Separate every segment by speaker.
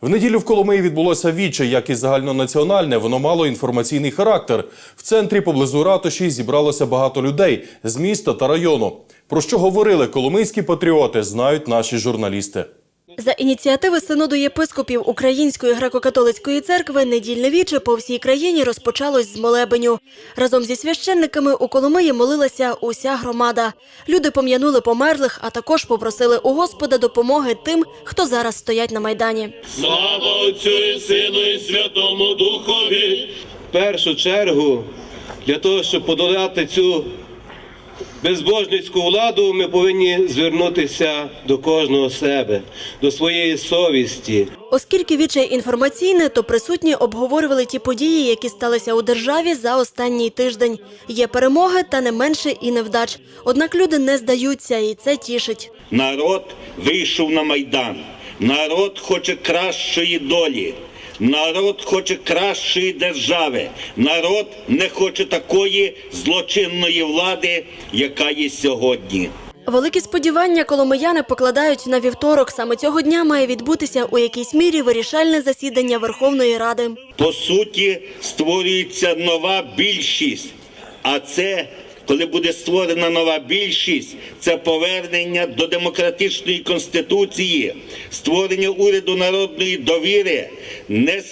Speaker 1: В неділю в Коломиї відбулося віче, як і загальнонаціональне, воно мало інформаційний характер. В центрі поблизу ратуші зібралося багато людей з міста та району. Про що говорили коломийські патріоти, знають наші журналісти.
Speaker 2: За ініціативи Синоду єпископів Української греко-католицької церкви недільне віче по всій країні розпочалось з молебеню. Разом зі священниками у Коломиї молилася уся громада. Люди пом'янули померлих, а також попросили у Господа допомоги тим, хто зараз стоять на майдані.
Speaker 3: Слава Отцю і Сину і Святому Духові.
Speaker 4: В першу чергу, для того, щоб подолати цю безбожницьку владу, ми повинні звернутися до кожного себе, до своєї совісті.
Speaker 2: Оскільки віче інформаційне, то присутні обговорювали ті події, які сталися у державі за останній тиждень. Є перемоги та не менше і невдач. Однак люди не здаються, і це тішить.
Speaker 3: Народ вийшов на Майдан. Народ хоче кращої долі. Народ хоче кращої держави. Народ не хоче такої злочинної влади, яка є сьогодні.
Speaker 2: Великі сподівання коломияни покладають на вівторок. Саме цього дня має відбутися у якійсь мірі вирішальне засідання Верховної Ради.
Speaker 3: По суті, створюється нова більшість. А це, коли буде створена нова більшість, це повернення до демократичної конституції, створення уряду народної довіри не,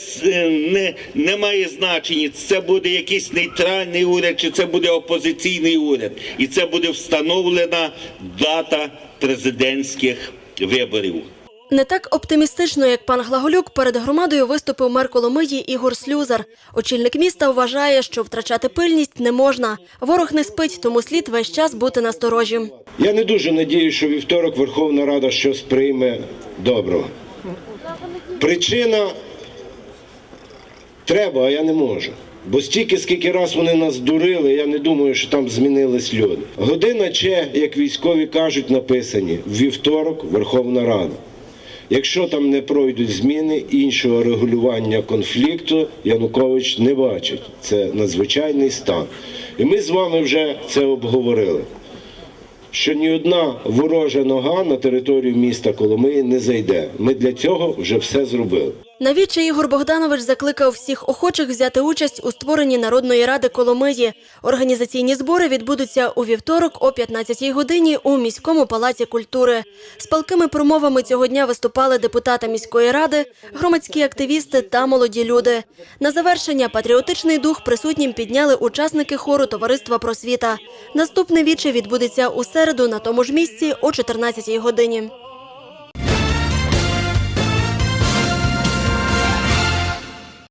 Speaker 3: не, не має значення. Це буде якийсь нейтральний уряд, чи це буде опозиційний уряд. І це буде встановлена дата президентських виборів.
Speaker 2: Не так оптимістично, як пан Глаголюк, перед громадою виступив мер Коломиї Ігор Слюзар. Очільник міста вважає, що втрачати пильність не можна. Ворог не спить, тому слід весь час бути насторожі.
Speaker 5: Я не дуже надію, що вівторок Верховна Рада щось прийме доброго. Причина треба, а я не можу. Бо стільки, скільки раз вони нас дурили, я не думаю, що там змінились люди. Година че, як військові кажуть, написані вівторок Верховна Рада. Якщо там не пройдуть зміни, іншого регулювання конфлікту Янукович не бачить. Це надзвичайний стан. І ми з вами вже це обговорили що ні одна ворожа нога на територію міста Коломиї не зайде. Ми для цього вже все зробили.
Speaker 2: Навіче Ігор Богданович закликав всіх охочих взяти участь у створенні Народної ради Коломиї. Організаційні збори відбудуться у вівторок о 15-й годині у міському палаці культури. З палкими промовами цього дня виступали депутати міської ради, громадські активісти та молоді люди. На завершення патріотичний дух присутнім підняли учасники хору товариства просвіта. Наступне віче відбудеться у середу на тому ж місці о 14-й годині.